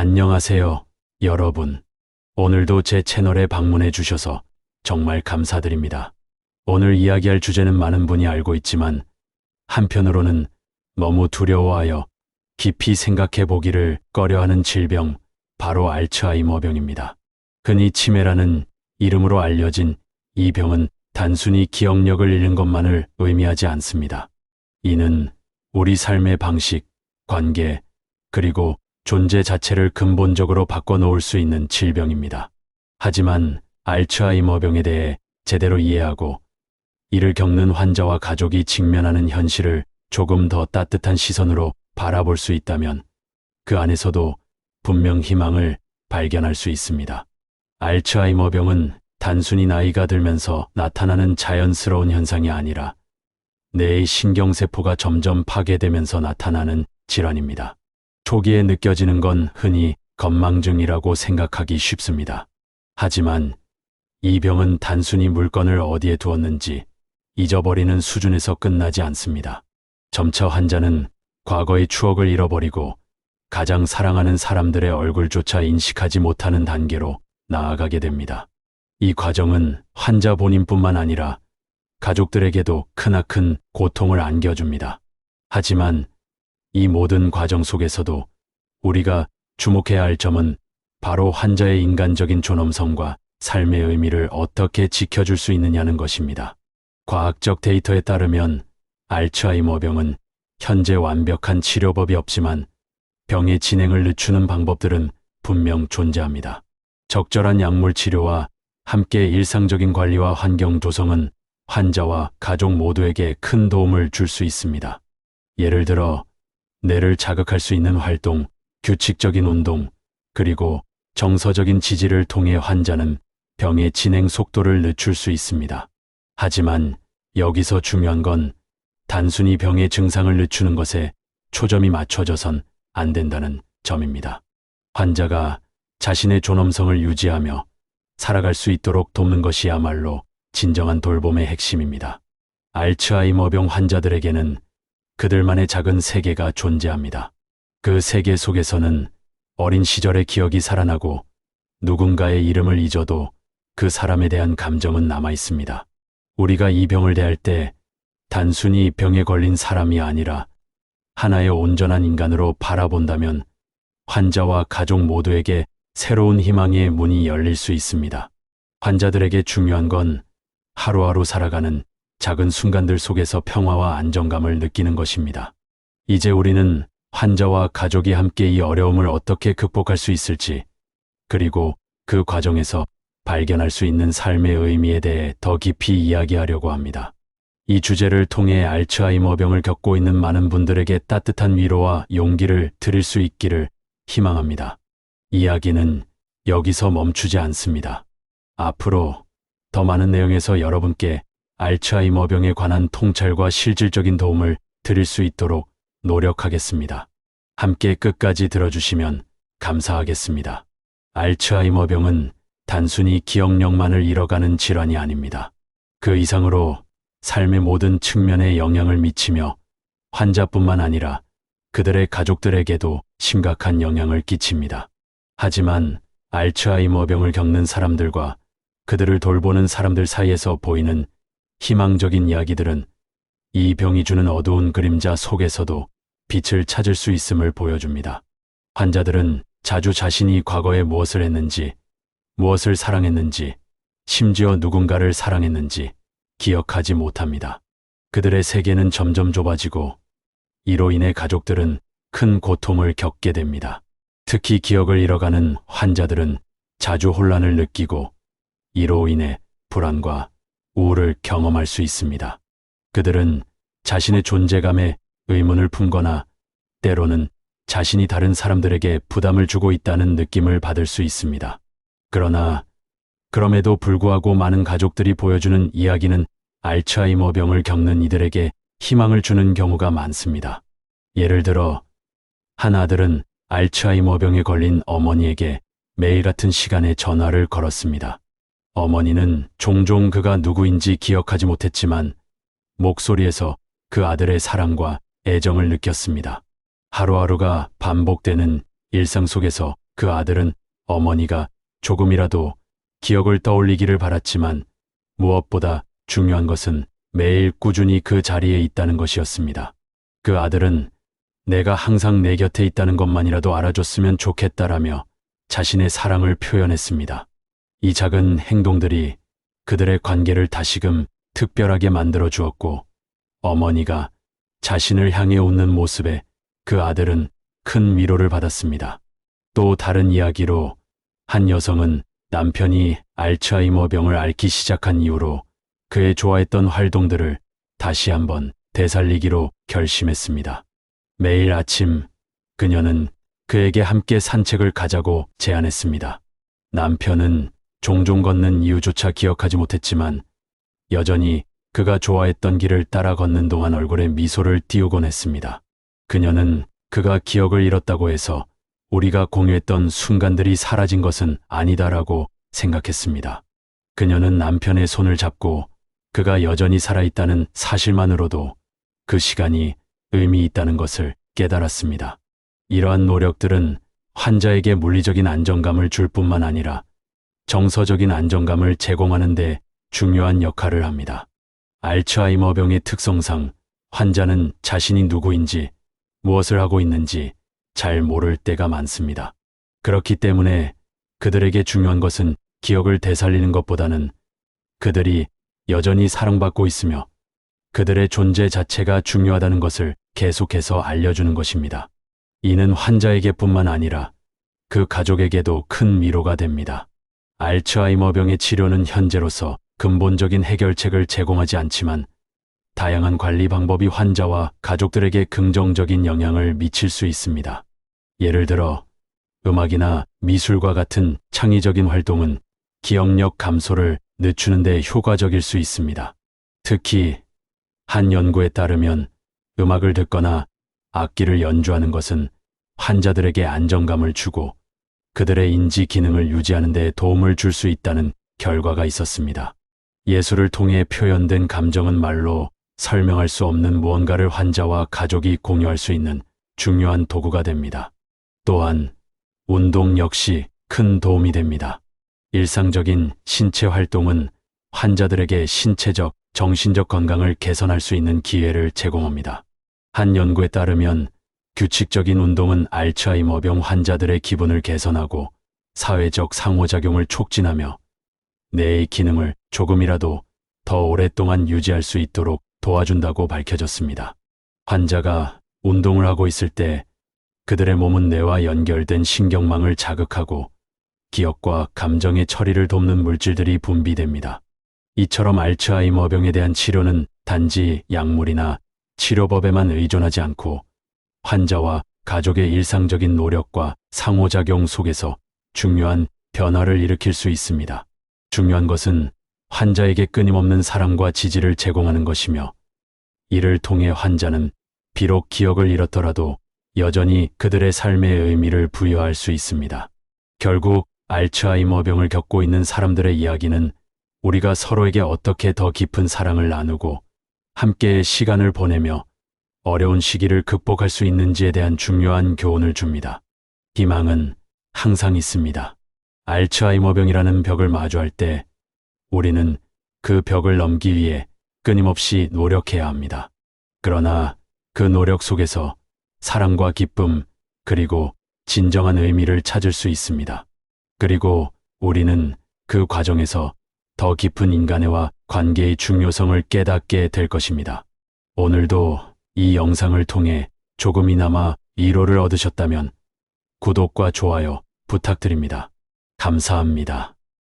안녕하세요, 여러분. 오늘도 제 채널에 방문해 주셔서 정말 감사드립니다. 오늘 이야기할 주제는 많은 분이 알고 있지만 한편으로는 너무 두려워하여 깊이 생각해 보기를 꺼려하는 질병, 바로 알츠하이머병입니다. 흔히 치매라는 이름으로 알려진 이 병은 단순히 기억력을 잃는 것만을 의미하지 않습니다. 이는 우리 삶의 방식, 관계, 그리고 존재 자체를 근본적으로 바꿔놓을 수 있는 질병입니다. 하지만 알츠하이머병에 대해 제대로 이해하고 이를 겪는 환자와 가족이 직면하는 현실을 조금 더 따뜻한 시선으로 바라볼 수 있다면 그 안에서도 분명 희망을 발견할 수 있습니다. 알츠하이머병은 단순히 나이가 들면서 나타나는 자연스러운 현상이 아니라 뇌의 신경세포가 점점 파괴되면서 나타나는 질환입니다. 초기에 느껴지는 건 흔히 건망증이라고 생각하기 쉽습니다. 하지만 이 병은 단순히 물건을 어디에 두었는지 잊어버리는 수준에서 끝나지 않습니다. 점차 환자는 과거의 추억을 잃어버리고 가장 사랑하는 사람들의 얼굴조차 인식하지 못하는 단계로 나아가게 됩니다. 이 과정은 환자 본인뿐만 아니라 가족들에게도 크나큰 고통을 안겨줍니다. 하지만 이 모든 과정 속에서도 우리가 주목해야 할 점은 바로 환자의 인간적인 존엄성과 삶의 의미를 어떻게 지켜줄 수 있느냐는 것입니다. 과학적 데이터에 따르면 알츠하이머병은 현재 완벽한 치료법이 없지만 병의 진행을 늦추는 방법들은 분명 존재합니다. 적절한 약물 치료와 함께 일상적인 관리와 환경 조성은 환자와 가족 모두에게 큰 도움을 줄 수 있습니다. 예를 들어, 뇌를 자극할 수 있는 활동, 규칙적인 운동, 그리고 정서적인 지지를 통해 환자는 병의 진행 속도를 늦출 수 있습니다. 하지만 여기서 중요한 건 단순히 병의 증상을 늦추는 것에 초점이 맞춰져선 안 된다는 점입니다. 환자가 자신의 존엄성을 유지하며 살아갈 수 있도록 돕는 것이야말로 진정한 돌봄의 핵심입니다. 알츠하이머병 환자들에게는 그들만의 작은 세계가 존재합니다. 그 세계 속에서는 어린 시절의 기억이 살아나고 누군가의 이름을 잊어도 그 사람에 대한 감정은 남아 있습니다. 우리가 이 병을 대할 때 단순히 병에 걸린 사람이 아니라 하나의 온전한 인간으로 바라본다면 환자와 가족 모두에게 새로운 희망의 문이 열릴 수 있습니다. 환자들에게 중요한 건 하루하루 살아가는 작은 순간들 속에서 평화와 안정감을 느끼는 것입니다. 이제 우리는 환자와 가족이 함께 이 어려움을 어떻게 극복할 수 있을지, 그리고 그 과정에서 발견할 수 있는 삶의 의미에 대해 더 깊이 이야기하려고 합니다. 이 주제를 통해 알츠하이머병을 겪고 있는 많은 분들에게 따뜻한 위로와 용기를 드릴 수 있기를 희망합니다. 이야기는 여기서 멈추지 않습니다. 앞으로 더 많은 내용에서 여러분께 알츠하이머병에 관한 통찰과 실질적인 도움을 드릴 수 있도록 노력하겠습니다. 함께 끝까지 들어주시면 감사하겠습니다. 알츠하이머병은 단순히 기억력만을 잃어가는 질환이 아닙니다. 그 이상으로 삶의 모든 측면에 영향을 미치며 환자뿐만 아니라 그들의 가족들에게도 심각한 영향을 끼칩니다. 하지만 알츠하이머병을 겪는 사람들과 그들을 돌보는 사람들 사이에서 보이는 희망적인 이야기들은 이 병이 주는 어두운 그림자 속에서도 빛을 찾을 수 있음을 보여줍니다. 환자들은 자주 자신이 과거에 무엇을 했는지, 무엇을 사랑했는지, 심지어 누군가를 사랑했는지 기억하지 못합니다. 그들의 세계는 점점 좁아지고 이로 인해 가족들은 큰 고통을 겪게 됩니다. 특히 기억을 잃어가는 환자들은 자주 혼란을 느끼고 이로 인해 불안과 우울을 경험할 수 있습니다. 그들은 자신의 존재감에 의문을 품거나 때로는 자신이 다른 사람들에게 부담을 주고 있다는 느낌을 받을 수 있습니다. 그러나 그럼에도 불구하고 많은 가족들이 보여주는 이야기는 알츠하이머병을 겪는 이들에게 희망을 주는 경우가 많습니다. 예를 들어 한 아들은 알츠하이머병에 걸린 어머니에게 매일 같은 시간에 전화를 걸었습니다. 어머니는 종종 그가 누구인지 기억하지 못했지만 목소리에서 그 아들의 사랑과 애정을 느꼈습니다. 하루하루가 반복되는 일상 속에서 그 아들은 어머니가 조금이라도 기억을 떠올리기를 바랐지만 무엇보다 중요한 것은 매일 꾸준히 그 자리에 있다는 것이었습니다. 그 아들은 내가 항상 내 곁에 있다는 것만이라도 알아줬으면 좋겠다라며 자신의 사랑을 표현했습니다. 이 작은 행동들이 그들의 관계를 다시금 특별하게 만들어 주었고 어머니가 자신을 향해 웃는 모습에 그 아들은 큰 위로를 받았습니다. 또 다른 이야기로 한 여성은 남편이 알츠하이머 병을 앓기 시작한 이후로 그의 좋아했던 활동들을 다시 한번 되살리기로 결심했습니다. 매일 아침 그녀는 그에게 함께 산책을 가자고 제안했습니다. 남편은 종종 걷는 이유조차 기억하지 못했지만 여전히 그가 좋아했던 길을 따라 걷는 동안 얼굴에 미소를 띄우곤 했습니다. 그녀는 그가 기억을 잃었다고 해서 우리가 공유했던 순간들이 사라진 것은 아니다라고 생각했습니다. 그녀는 남편의 손을 잡고 그가 여전히 살아있다는 사실만으로도 그 시간이 의미 있다는 것을 깨달았습니다. 이러한 노력들은 환자에게 물리적인 안정감을 줄 뿐만 아니라 정서적인 안정감을 제공하는 데 중요한 역할을 합니다. 알츠하이머병의 특성상 환자는 자신이 누구인지 무엇을 하고 있는지 잘 모를 때가 많습니다. 그렇기 때문에 그들에게 중요한 것은 기억을 되살리는 것보다는 그들이 여전히 사랑받고 있으며 그들의 존재 자체가 중요하다는 것을 계속해서 알려주는 것입니다. 이는 환자에게뿐만 아니라 그 가족에게도 큰 위로가 됩니다. 알츠하이머병의 치료는 현재로서 근본적인 해결책을 제공하지 않지만 다양한 관리 방법이 환자와 가족들에게 긍정적인 영향을 미칠 수 있습니다. 예를 들어 음악이나 미술과 같은 창의적인 활동은 기억력 감소를 늦추는 데 효과적일 수 있습니다. 특히 한 연구에 따르면 음악을 듣거나 악기를 연주하는 것은 환자들에게 안정감을 주고 그들의 인지 기능을 유지하는 데 도움을 줄 수 있다는 결과가 있었습니다. 예술을 통해 표현된 감정은 말로 설명할 수 없는 무언가를 환자와 가족이 공유할 수 있는 중요한 도구가 됩니다. 또한 운동 역시 큰 도움이 됩니다. 일상적인 신체 활동은 환자들에게 신체적, 정신적 건강을 개선할 수 있는 기회를 제공합니다. 한 연구에 따르면 규칙적인 운동은 알츠하이머병 환자들의 기분을 개선하고 사회적 상호작용을 촉진하며 뇌의 기능을 조금이라도 더 오랫동안 유지할 수 있도록 도와준다고 밝혀졌습니다. 환자가 운동을 하고 있을 때 그들의 몸은 뇌와 연결된 신경망을 자극하고 기억과 감정의 처리를 돕는 물질들이 분비됩니다. 이처럼 알츠하이머병에 대한 치료는 단지 약물이나 치료법에만 의존하지 않고 환자와 가족의 일상적인 노력과 상호작용 속에서 중요한 변화를 일으킬 수 있습니다. 중요한 것은 환자에게 끊임없는 사랑과 지지를 제공하는 것이며 이를 통해 환자는 비록 기억을 잃었더라도 여전히 그들의 삶의 의미를 부여할 수 있습니다. 결국 알츠하이머병을 겪고 있는 사람들의 이야기는 우리가 서로에게 어떻게 더 깊은 사랑을 나누고 함께 시간을 보내며 어려운 시기를 극복할 수 있는지에 대한 중요한 교훈을 줍니다. 희망은 항상 있습니다. 알츠하이머병이라는 벽을 마주할 때 우리는 그 벽을 넘기 위해 끊임없이 노력해야 합니다. 그러나 그 노력 속에서 사랑과 기쁨, 그리고 진정한 의미를 찾을 수 있습니다. 그리고 우리는 그 과정에서 더 깊은 인간애와 관계의 중요성을 깨닫게 될 것입니다. 오늘도 이 영상을 통해 조금이나마 위로를 얻으셨다면 구독과 좋아요 부탁드립니다. 감사합니다.